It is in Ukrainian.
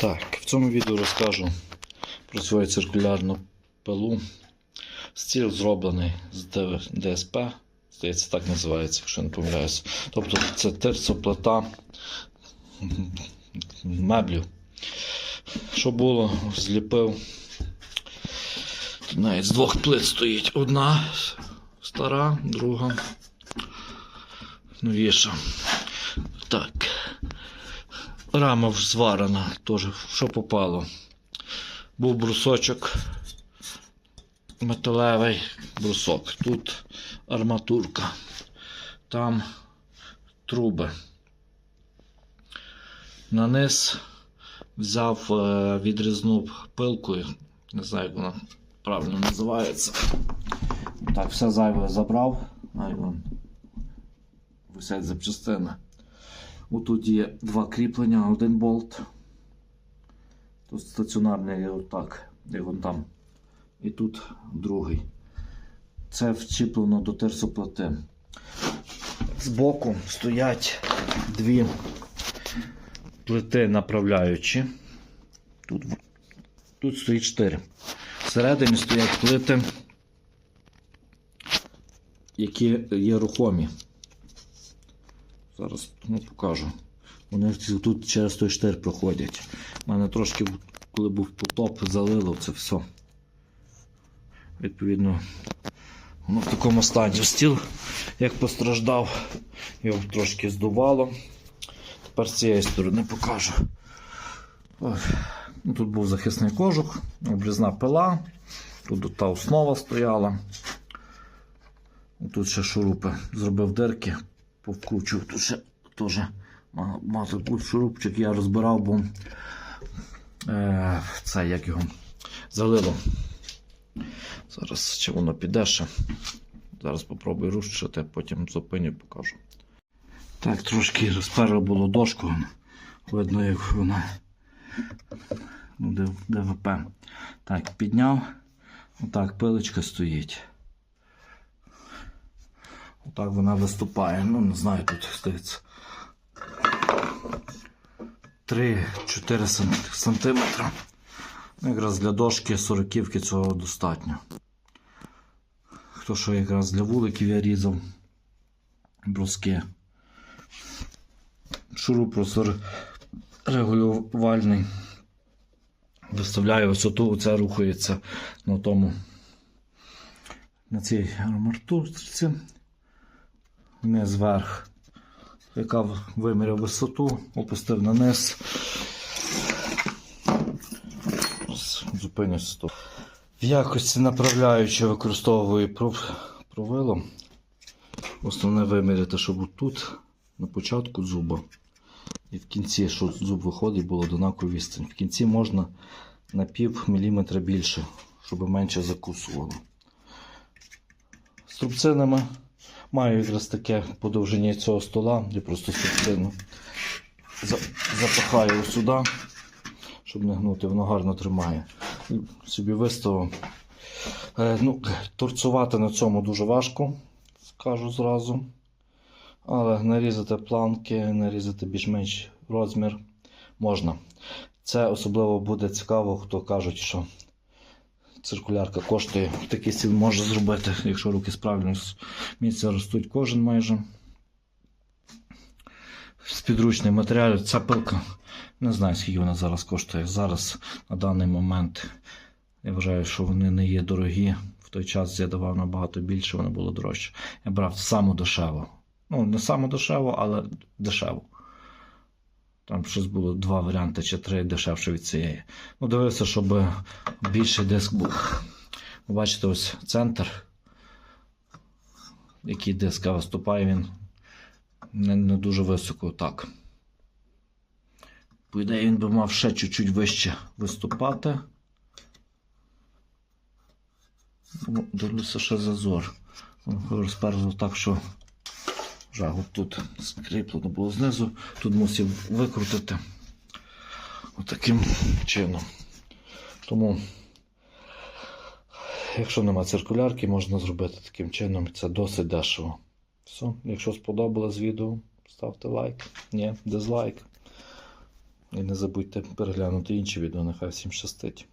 Так, в цьому відео розкажу про свою циркулярну пилу. Стіл зроблений з ДСП, здається, так називається, якщо не помиляюся. Тобто це терцоплита меблів. Що було, зліпив. Тут навіть з двох плит стоїть. Одна стара, друга новіша. Так. Рама вже зварена, теж що попало. Був брусочок металевий брусок. Тут арматурка. Там труби. На низ взяв е, відрізну пилкою. Не знаю, як вона правильно називається. Так, все зайве забрав. Ай, вон. Висять запчастини. Отут є два кріплення, один болт. Тут стаціонарний отак, як вон там. І тут другий. Це вчіплено до терсоплати. Збоку стоять дві плити направляючі. Тут, тут стоїть чотири. Всередині стоять плити, які є рухомі. Зараз ну, покажу. Вони тут через той штир проходять. У мене трошки, коли був потоп, залило це все. Відповідно, воно в такому стані. Стіл, як постраждав, його трошки здувало. Тепер з цієї сторони покажу. Ой. Ну, Тут був захисний кожух, обрізна пила, тут та основа стояла. Тут ще шурупи. Зробив дирки, повкручував. Тут ще теж мав шурупчик, я розбирав, бо е, це як його залило. Зараз чи воно піде ще. Зараз попробую рушити, потім зупиню покажу. Так, трошки розперли було дошку. Видно, як вона ну, ДВП. Так, підняв. Отак, пилочка стоїть. Отак вона виступає. Ну, не знаю, тут здається. 3-4 см- Ну, Якраз для дошки 40 цього достатньо. Хто що якраз для вуликів я різав бруски. Шуруп просто регулювальний. Виставляю висоту, це рухається на тому. На цій арматурці. Вниз вверх. Яка виміряв висоту, опустив на низ. Ось, Зупинюся тут. В якості направляючи використовую пров- провило. Основне виміряти, щоб тут на початку зуба і в кінці, що зуб виходить, було однаково відстань. В кінці можна на пів міліметра більше, щоб менше закусувало. Струбцинами маю якраз таке по довжині цього стола, де просто струбцину за- запихаю сюди, щоб не гнути, воно гарно тримає. Собі виставив. Е, ну, торцувати на цьому дуже важко, скажу зразу. Але нарізати планки, нарізати більш-менш розмір можна. Це особливо буде цікаво, хто кажуть, що циркулярка коштує. Такий стіл може зробити, якщо руки справильно з місця ростуть кожен майже. З підручних матеріалів. Ця пилка, не знаю, скільки вона зараз коштує. Зараз на даний момент я вважаю, що вони не є дорогі. В той час я давав набагато більше, воно було дорожче. Я брав саму дешеву. Ну, не саму дешеву, але дешеву. Там щось було два варіанти чи три дешевше від цієї. Ну, дивився, щоб більший диск був. Бачите, ось центр. Який диск виступає, він не, не дуже високо так. По ідеї, він би мав ще чуть-чуть вище виступати. Ну, Дивлюся, ще зазор. Розперли так, що жагу тут скріплено було знизу. Тут мусив викрутити отаким чином. Тому, якщо нема циркулярки, можна зробити таким чином. Це досить дешево. Все. Якщо сподобалось відео, ставте лайк. Ні, дизлайк. І не забудьте переглянути інші відео. Нехай всім щастить.